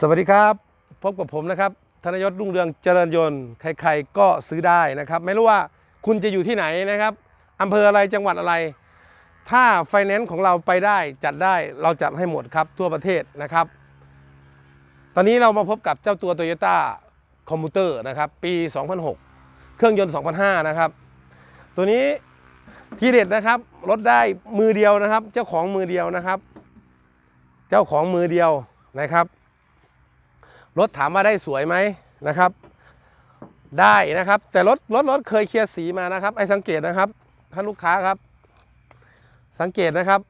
สวัสดีครับ พบกับผมนะครับธนยศรุ่งเรืองเจริญยนต์ใครๆก็ซื้อได้นะครับ ไม่รู้ว่าคุณจะอยู่ที่ไหนนะครับอำเภออะไรจังหวัดอะไร ถ้าไฟแนนซ์ของเราไปได้จัดได้เราจัดให้หมดครับทั่วประเทศนะครับ ตอนนี้เรามาพบกับเจ้าตัว Toyota c o m m u t e r นะครับ ปี 2006 เครื่องยนต์ 2005 นะครับ ตัวนี้ทีเด็ดนะครับรถได้มือเดียวนะครับ เจ้าของมือเดียวนะครับ เจ้าของมือเดียวนะครับ รถถามว่าได้สวยไหมนะครับ ได้นะครับ แต่รถรถรถเคยเคลียร์สีมานะครับ ไอ้สังเกตนะครับท่านลูกค้าครับ สังเกตนะครับ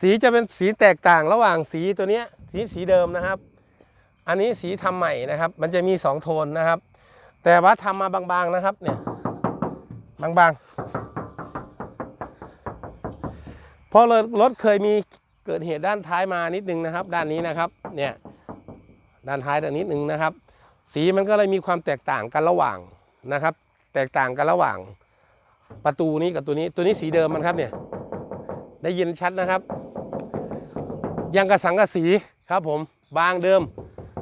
สีจะเป็นสีแตกต่างระหว่างสีตัวเนี้ยสีสีเดิมนะครับ อันนี้สีทำใหม่นะครับ มันจะมีสองโทนนะครับ แต่ว่าทำมาบางๆนะครับเนี่ยบางๆพราะรถรถเคยมีเกิดเหตุด้านท้ายมานิดนึงนะครับ ด้านนี้นะครับเนี่ย ด้านท้ายตรงนี้หนึ่งนะครับ สีมันก็เลยมีความแตกต่างกันระหว่างนะครับ แตกต่างกันระหว่างประตูนี้กับตัวนี้ตัวนี้สีเดิมมันครับเนี่ยได้ยินชัดนะครับ ยังกระสังกะสีครับผมบางเดิม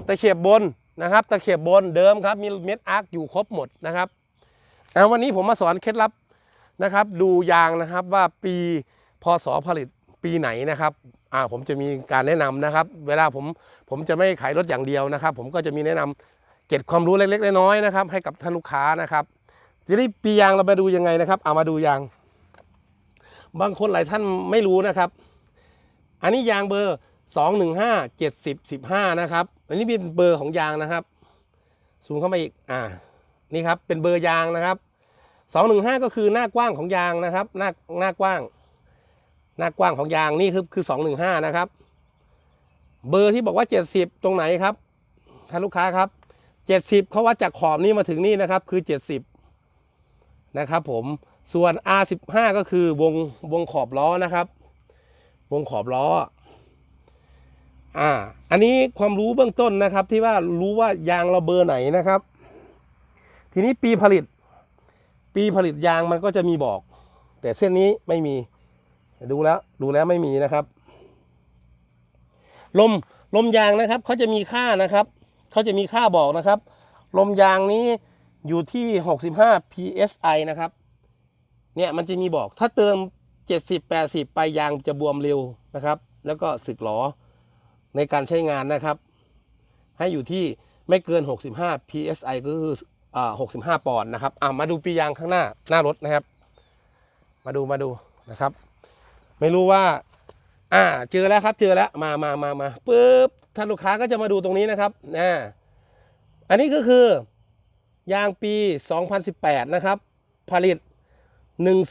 ตะเข็บบนนะครับ ตะเข็บบนเดิมครับมีเม็ดอาร์คอยู่ครบหมดนะครับแต่วันนี้ผมมาสอนเคล็ดลับนะครับ ดูยางนะครับว่าปีพศผลิตปีไหนนะครับ อ่าผมจะมีการแนะนำนะครับ เวลาผมผมจะไม่ขายรถอย่างเดียวนะครับ ผมก็จะมีแนะนำเก็บความรู้เล็กๆน้อยๆนะครับ ให้กับท่านลูกค้านะครับทีนี้ปียางเราไปดูยังไงนะครับ เอามาดูยาง บางคนหลายท่านไม่รู้นะครับ อันนี้ยางเบอร์ 215 70 15 นะครับ อันนี้เป็นเบอร์ของยางนะครับซูมเข้ามาอีกอ่านี่ครับเป็นเบอร์ยางนะครับ 215 ก็คือหน้ากว้างของยางนะครับ หน้าหน้ากว้าง หน้ากว้างของยางนี่คือคือ215นะครับ เบอร์ที่บอกว่า70ตรงไหนครับท่านลูกค้าครับ70เขาวัดจากขอบนี้มาถึงนี่นะครับ คือ70นะครับผมส่วน R15 ก็คือวงวงขอบล้อนะครับ วงขอบล้ออ่าอันนี้ความรู้เบื้องต้นนะครับ ที่ว่ารู้ว่ายางเราเบอร์ไหนนะครับ ทีนี้ปีผลิต ปีผลิตยางมันก็จะมีบอก แต่เส้นนี้ไม่มี ดูแล้วดูแล้วไม่มีนะครับ ลมลมยางนะครับเขาจะมีค่านะครับเขาจะมีค่าบอกนะครับ ลมยางนี้อยู่ที่ 65 psi นะครับ เนี่ยมันจะมีบอกถ้าเติม 70 80 ไปยางจะบวมเร็วนะครับ แล้วก็สึกหรอในการใช้งานนะครับ ให้อยู่ที่ไม่เกิน 65 psi ก็คืออ่า65 ปอนด์นะครับอ่ามาดูปียางข้างหน้าหน้ารถนะครับ มาดูมาดูนะครับ ไม่รู้ว่า อ่า เจอแล้วครับ เจอแล้ว มามามามาปุ๊บท่านลูกค้าก็จะมาดูตรงนี้นะครับอ่าอันนี้ก็คือยางปี 2018 นะครับ ผลิต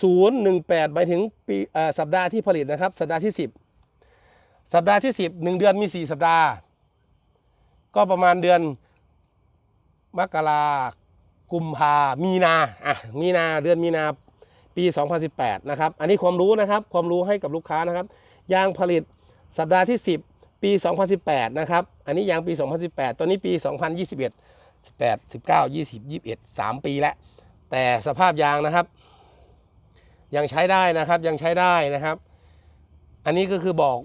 1018หมายถึงปีอ่าสัปดาห์ที่ผลิตนะครับ สัปดาห์ที่ 10 สัปดาห์ที่ 10 1 เดือนมี 4 สัปดาห์ ก็ประมาณเดือนมกรากุมภามีนาอะมีนาเดือนมีนา ปี 2018 นะครับ อันนี้ความรู้นะครับ ความรู้ให้กับลูกค้านะครับ ยางผลิตสัปดาห์ที่ 10 ปี 2018 นะครับ อันนี้ยางปี 2018ตัวนี้ปี 2021 18 19 20 21 3 ปีแล้ว แต่สภาพยางนะครับ ยังใช้ได้นะครับ ยังใช้ได้นะครับ อันนี้ก็คือบอก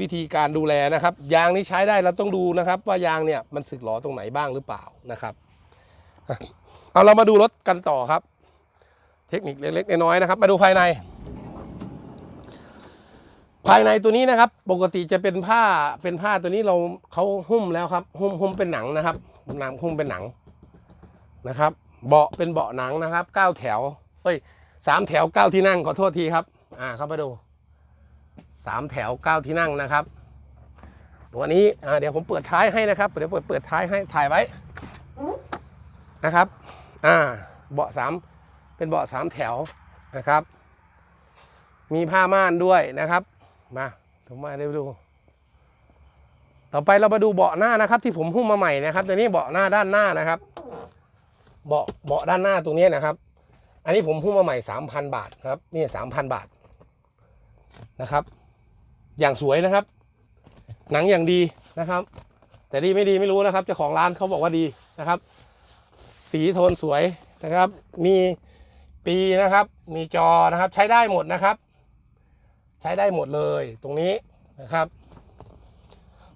วิธีการดูแลนะครับ ยางนี้ใช้ได้เราต้องดูนะครับ ว่ายางเนี่ยมันสึกหรอตรงไหนบ้างหรือเปล่านะครับ เอาเรามาดูรถกันต่อครับ ทคนิคเล็กๆน้อยๆนะครับ มาดูภายใน ภายในตัวนี้นะครับ ปกติจะเป็นผ้าเป็นผ้าตัวนี้เราเขาหุ้มแล้วครับหุ้มหุ้มเป็นหนังนะครับหนังหุ้มเป็นหนังนะครับ เบาะเป็นเบาะหนังนะครับเก้าแถวเอ้ยสามแถวเก้าที่นั่งขอโทษทีครับ อ่าเข้าไปดูสามแถวเก้าที่นั่งนะครับตัวนี้อ่าเดี๋ยวผมเปิดท้ายให้นะครับ เดี๋ยวเปิดเปิดท้ายให้ถ่ายไว้นะครับ อ่า เบาะสาม เป็นเบาะสามแถวนะครับ มีผ้าม่านด้วยนะครับ มาผมมาได้ดูต่อไปเรามาดูเบาะหน้านะครับ ที่ผมหุ้มมาใหม่นะครับตัวนี้เบาะหน้าด้านหน้านะครับ เบาะเบาะด้านหน้าตรงนี้นะครับ อันนี้ผมหุ้มมาใหม่สามพันบาทครับนี่สามพันบาทนะครับ อย่างสวยนะครับ หนังอย่างดีนะครับ แต่ดีไม่ดีไม่รู้นะครับเจ้าของร้านเขาบอกว่าดีนะครับ สีโทนสวยนะครับ มี ปีนะครับ มีจอนะครับใช้ได้หมดนะครับ ใช้ได้หมดเลยตรงนี้นะครับ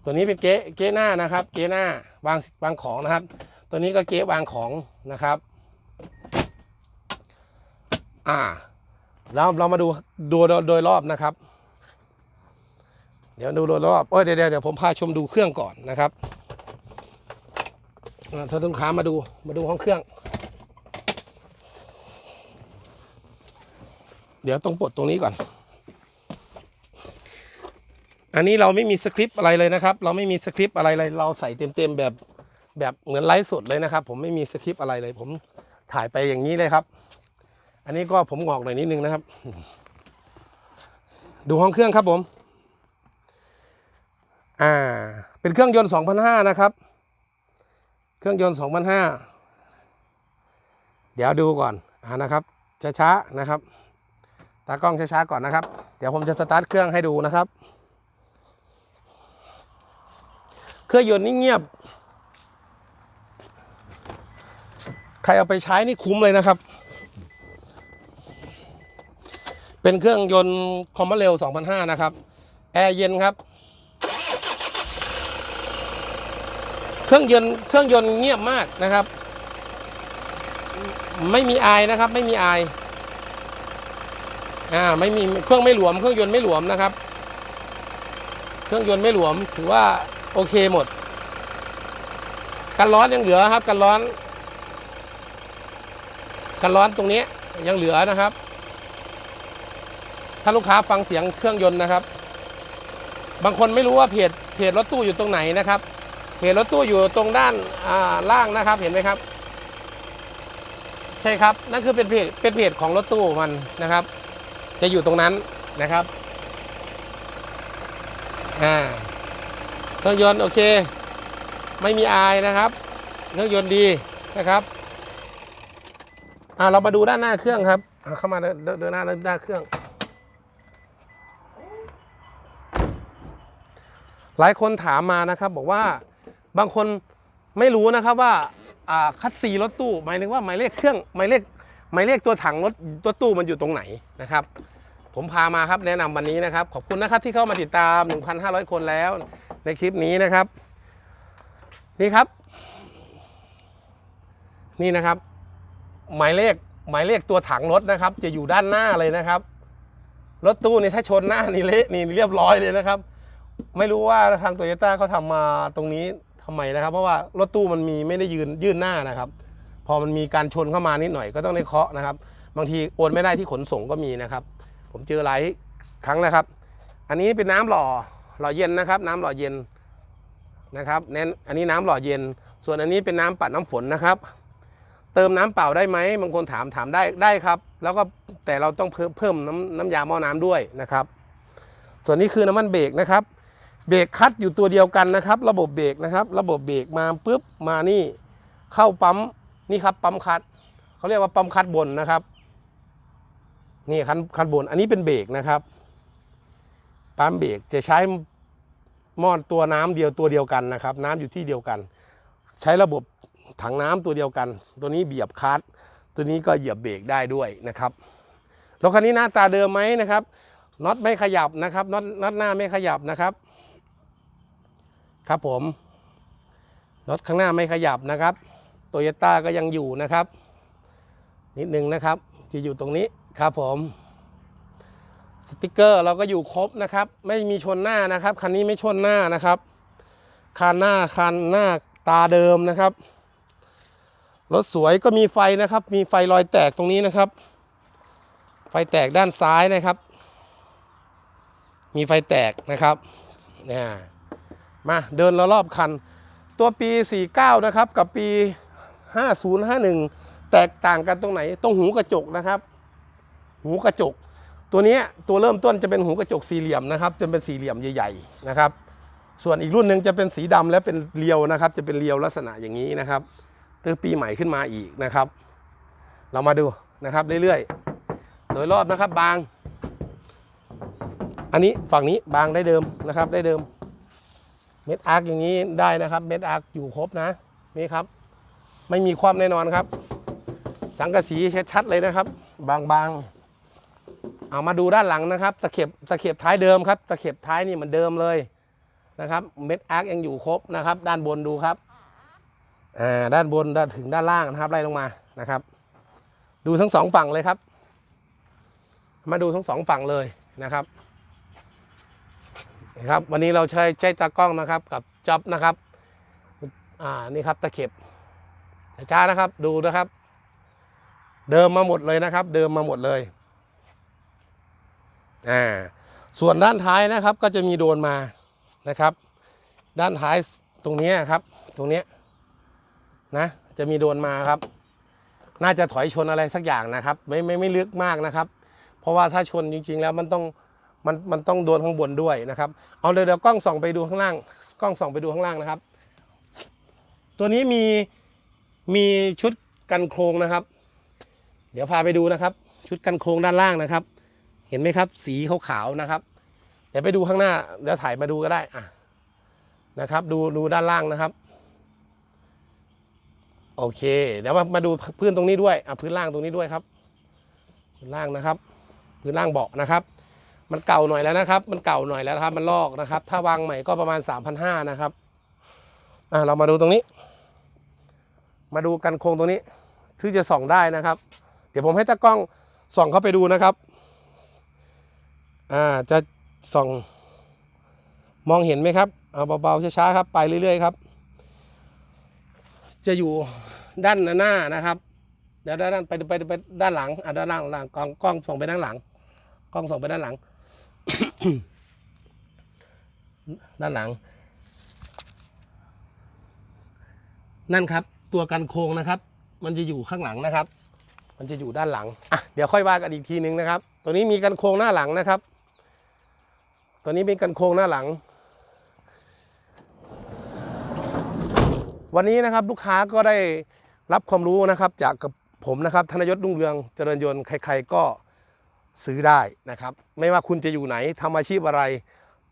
ตัวนี้เป็นเก๊เก๊หน้านะครับ เก๊หน้าวางวางของนะครับ ตัวนี้ก็เก๊วางของนะครับ อ่าแล้วเรามาดูดูโดยรอบนะครับ เดี๋ยวดูโดยรอบโอ้ยเดี๋ยวเดี๋ยวเดี๋ยวผมพาชมดูเครื่องก่อนนะครับอ่าท่านลูกค้ามาดูมาดูห้องเครื่อง เดี๋ยวต้องปลดตรงนี้ก่อน อันนี้เราไม่มีสคริปต์อะไรเลยนะครับ เราไม่มีสคริปต์อะไรเลย เราใส่เต็มๆแบบแบบเหมือนไลฟ์สดเลยนะครับ ผมไม่มีสคริปต์อะไรเลย ผมถ่ายไปอย่างนี้เลยครับ อันนี้ก็ผมงอกหน่อยนิดนึงนะครับ ดูห้องเครื่องครับผม อ่า เป็นเครื่องยนต์2005นะครับ เครื่องยนต์2005เดี๋ยวดูก่อนอ่านะครับช้าๆนะครับ ตากล้องช้าๆก่อนนะครับ เดี๋ยวผมจะสตาร์ทเครื่องให้ดูนะครับ เครื่องยนต์นี่เงียบ ใครเอาไปใช้นี่คุ้มเลยนะครับ เป็นเครื่องยนต์คอมเมอร์เรล2005 นะครับ แอร์เย็นครับ เครื่องยนต์เครื่องยนต์เงียบมากนะครับ ไม่มีไอนะครับ ไม่มีไอ อ่าไม่มีเครื่องไม่หลวมเครื่องยนต์ไม่หลวมนะครับ เครื่องยนต์ไม่หลวมถือว่าโอเคหมด กันร้อนยังเหลือครับ กันร้อน กันร้อนตรงนี้ยังเหลือนะครับ ถ้าลูกค้าฟังเสียงเครื่องยนต์นะครับ บางคนไม่รู้ว่าเพจเพจรถตู้อยู่ตรงไหนนะครับเพจรถตู้อยู่ตรงด้านอ่าล่างนะครับเห็นไหมครับ ใช่ครับนั่นคือเป็นเพจเป็นเพจของรถตู้มันนะครับ จะอยู่ตรงนั้นนะครับอ่าเครื่องยนต์โอเค ไม่มีอายนะครับเครื่องยนต์ดีนะครับอ่าเรามาดูด้านหน้าเครื่องครับเข้ามาเดินหน้าดินหน้าเครื่อง หลายคนถามมานะครับบอกว่าบางคนไม่รู้นะครับว่าอ่าคัดซีรถตู้หมายถึงว่าหมายเลขเครื่องหมายเลข หมายเลขตัวถังรถตัวตู้มันอยู่ตรงไหนนะครับ ผมพามาครับแนะนำวันนี้นะครับ ขอบคุณนะครับที่เข้ามาติดตาม 1,500 คนแล้ว ในคลิปนี้นะครับ นี่ครับ นี่นะครับ หมายเลขหมายเลขตัวถังรถนะครับ จะอยู่ด้านหน้าเลยนะครับรถตู้นี่ถ้าชนหน้านี่เละนี่เรียบร้อยเลยนะครับ ไม่รู้ว่าทางโตโยต้าเขาทำมาตรงนี้ทำไมนะครับ เพราะว่ารถตู้มันมีไม่ได้ยืนยื่นหน้านะครับ พอมันมีการชนเข้ามานิดหน่อยก็ต้องได้เคาะนะครับ บางทีโอนไม่ได้ที่ขนส่งก็มีนะครับ ผมเจอหลายครั้งนะครับ อันนี้เป็นน้ำหล่อหล่อเย็นนะครับ น้ำหล่อเย็นนะครับเน้นอันนี้น้ำหล่อเย็น ส่วนอันนี้เป็นน้ำปัดน้ำฝนนะครับ เติมน้ำเปล่าได้ไหมบางคนถามถามได้ได้ครับ แล้วก็แต่เราต้องเพิ่มเพิ่มน้ำน้ำยาหม้อน้ำด้วยนะครับ ส่วนนี้คือน้ำมันเบรกนะครับ เบรกคัดอยู่ตัวเดียวกันนะครับ ระบบเบรกนะครับ ระบบเบรกมาปุ๊บมานี่เข้าปั๊ม นี่ครับปั๊มคัดเขาเรียกว่าปั๊มคัดบนนะครับ นี่คันคันบน อันนี้เป็นเบรกนะครับปั๊มเบรกจะใช้หม้อตัวน้ำเดียวตัวเดียวกันนะครับ น้ำอยู่ที่เดียวกัน ใช้ระบบถังน้ำตัวเดียวกัน ตัวนี้เบียบคัดตัวนี้ก็เหยียบเบรกได้ด้วยนะครับรถคันนี้หน้าตาเดิมไหมนะครับน็อตไม่ขยับนะครับน็อตน็อตหน้าไม่ขยับนะครับ ครับผมรถข้างหน้าไม่ขยับนะครับ โตโยต้าก็ยังอยู่นะครับ นิดนึงนะครับจะอยู่ตรงนี้ครับผมสติกเกอร์เราก็อยู่ครบนะครับ ไม่มีชนหน้านะครับ คันนี้ไม่ชนหน้านะครับคันหน้าคันหน้าตาเดิมนะครับรถสวยก็มีไฟนะครับ มีไฟรอยแตกตรงนี้นะครับ ไฟแตกด้านซ้ายนะครับ มีไฟแตกนะครับเนี่ยมาเดินรอบคัน ตัวปี 49 นะครับ กับปี 5051 แตกต่างกันตรงไหนตรงหูกระจกนะครับ หูกระจก ตัวนี้ตัวเริ่มต้นจะเป็นหูกระจกสี่เหลี่ยมนะครับจะเป็นสี่เหลี่ยมใหญ่ๆนะครับ ส่วนอีกรุ่นหนึ่งจะเป็นสีดำและเป็นเรียวนะครับ จะเป็นเรียวลักษณะอย่างนี้นะครับตัวปีใหม่ขึ้นมาอีกนะครับ เรามาดูนะครับเรื่อยๆโดยรอบนะครับบาง อันนี้ฝั่งนี้บางได้เดิมนะครับได้เดิมเม็ดอาร์คอย่างนี้ได้นะครับ เม็ดอาร์คอยู่ครบนะนี่ครับ ไม่มีความแน่นอนครับ สังกะสีชัดๆเลยนะครับ บางๆ เอามาดูด้านหลังนะครับตะเข็บตะเข็บท้ายเดิมครับตะเข็บท้ายนี่เหมือนเดิมเลยนะครับ เม็ดอาร์คยังอยู่ครบนะครับ ด้านบนดูครับอ่าด้านบนถึงด้านล่างนะครับไล่ลงมานะครับ ดูทั้งสองฝั่งเลยครับ มาดูทั้งสองฝั่งเลยนะครับครับวันนี้เราใช้ใช้ตากล้องนะครับกับจ็อบนะครับอ่านี่ครับตะเข็บ ช้านะครับดูนะครับ เดิมมาหมดเลยนะครับ เดิมมาหมดเลยอ่าส่วนด้านท้ายนะครับก็จะมีโดนมานะครับ ด้านท้ายตรงนี้ครับ ตรงนี้นะ จะมีโดนมาครับ น่าจะถอยชนอะไรสักอย่างนะครับ ไม่ไม่ไม่ลึกมากนะครับ เพราะว่าถ้าชนจริง ๆ แล้วมันต้องมันมันต้องโดนข้างบนด้วยนะครับ เอาเลยเดี๋ยวกล้องส่องไปดูข้างล่าง กล้องส่องไปดูข้างล่างนะครับ ตัวนี้มี มีชุดกันโครงนะครับ เดี๋ยวพาไปดูนะครับ ชุดกันโครงด้านล่างนะครับ เห็นไหมครับ สีขาวๆนะครับ เดี๋ยวไปดูข้างหน้าเดี๋ยวถ่ายมาดูก็ได้อะนะครับ ดูดูด้านล่างนะครับ โอเค เดี๋ยวมามาดูพื้นตรงนี้ด้วยอะพื้นล่างตรงนี้ด้วยครับ พื้นล่างนะครับ พื้นล่างเบาะนะครับ มันเก่าหน่อยแล้วนะครับ มันเก่าหน่อยแล้วครับ มันลอกนะครับ ถ้าวางใหม่ก็ประมาณ3,500นะครับอะเรามาดูตรงนี้ มาดูกันโครงตรงนี้ที่จะส่องได้นะครับ เดี๋ยวผมให้ตากล้องส่องเข้าไปดูนะครับอ่าจะส่องมองเห็นไหมครับเอาเบาๆช้าๆครับไปเรื่อยๆครับ จะอยู่ด้านหน้านะครับเดี๋ยวด้านไปไปไปด้านหลังอะด้านหลังหลังกล้องกล้องส่องไปด้านหลัง กล้องส่องไปด้านหลัง ด้านหลัง นั่นครับ ตัวกันโครงนะครับ มันจะอยู่ข้างหลังนะครับ มันจะอยู่ด้านหลังอะเดี๋ยวค่อยว่ากันอีกทีนึงนะครับ ตัวนี้มีกันโครงหน้าหลังนะครับ ตัวนี้เป็นกันโครงหน้าหลัง วันนี้นะครับลูกค้าก็ได้รับความรู้นะครับ จากกับผมนะครับธนยศรุ่งเรืองเจริญยนต์ใคร ๆก็ซื้อได้นะครับ ไม่ว่าคุณจะอยู่ไหนทำอาชีพอะไร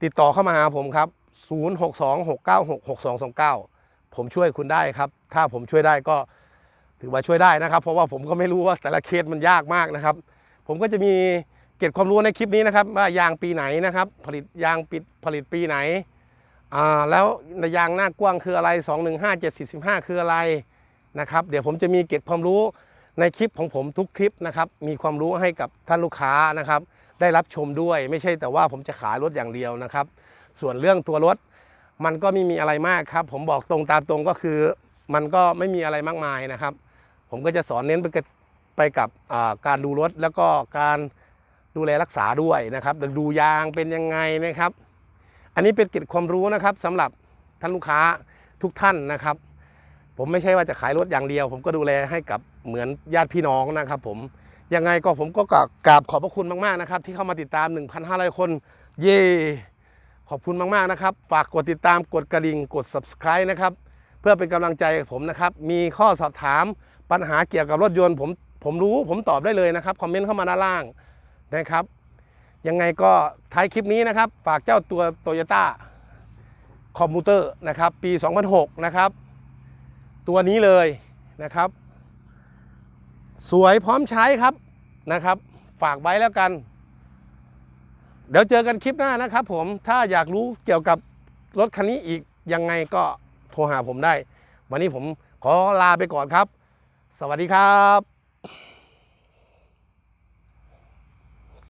ติดต่อเข้ามาหาผมครับ 0626966229 ผมช่วยคุณได้ครับ ถ้าผมช่วยได้ก็ถือว่าช่วยได้นะครับ เพราะว่าผมก็ไม่รู้ว่าแต่ละเคสมันยากมากนะครับ ผมก็จะมีเก็บความรู้ในคลิปนี้นะครับว่ายางปีไหนนะครับ ผลิตยางปิดผลิตปีไหนอ่าแล้วยางหน้ากว้างคืออะไร 215 70 15 คืออะไรนะครับ เดี๋ยวผมจะมีเก็บความรู้ในคลิปของผมทุกคลิปนะครับมีความรู้ให้กับท่านลูกค้านะครับ ได้รับชมด้วยไม่ใช่แต่ว่าผมจะขายรถอย่างเดียวนะครับ ส่วนเรื่องตัวรถ มันก็ไม่มีอะไรมากครับ ผมบอกตรงตามตรงก็คือ มันก็ไม่มีอะไรมากมายนะครับ ผมก็จะสอนเน้นไปกับไปกับอ่าการดูรถแล้วก็การดูแลรักษาด้วยนะครับดูยางเป็นยังไงนะครับ อันนี้เป็นเกร็ดความรู้นะครับสำหรับท่านลูกค้าทุกท่านนะครับ ผมไม่ใช่ว่าจะขายรถอย่างเดียว ผมก็ดูแลให้กับเหมือนญาติพี่น้องนะครับ ผมยังไงก็ผมก็กราบกราบขอบพระคุณมากๆนะครับ ที่เข้ามาติดตาม 1,500 คน เย่ ขอบคุณมาก ๆ นะครับ ฝากกดติดตามกดกระดิ่งกด subscribe นะครับ เพื่อเป็นกำลังใจกับผมนะครับ มีข้อสอบถามปัญหาเกี่ยวกับรถยนต์ผมผมรู้ผมตอบได้เลยนะครับ คอมเมนต์เข้ามาด้านล่างนะครับ ยังไงก็ท้ายคลิปนี้นะครับ ฝากเจ้าตัว Toyota คอมมูเตอร์นะครับ ปี 2006 นะครับ ตัวนี้เลยนะครับ สวยพร้อมใช้ครับนะครับ ฝากไว้แล้วกัน เดี๋ยวเจอกันคลิปหน้านะครับผมถ้าอยากรู้เกี่ยวกับรถคันนี้อีกยังไงก็โทรหาผมได้ วันนี้ผมขอลาไปก่อนครับ สวัสดีครับ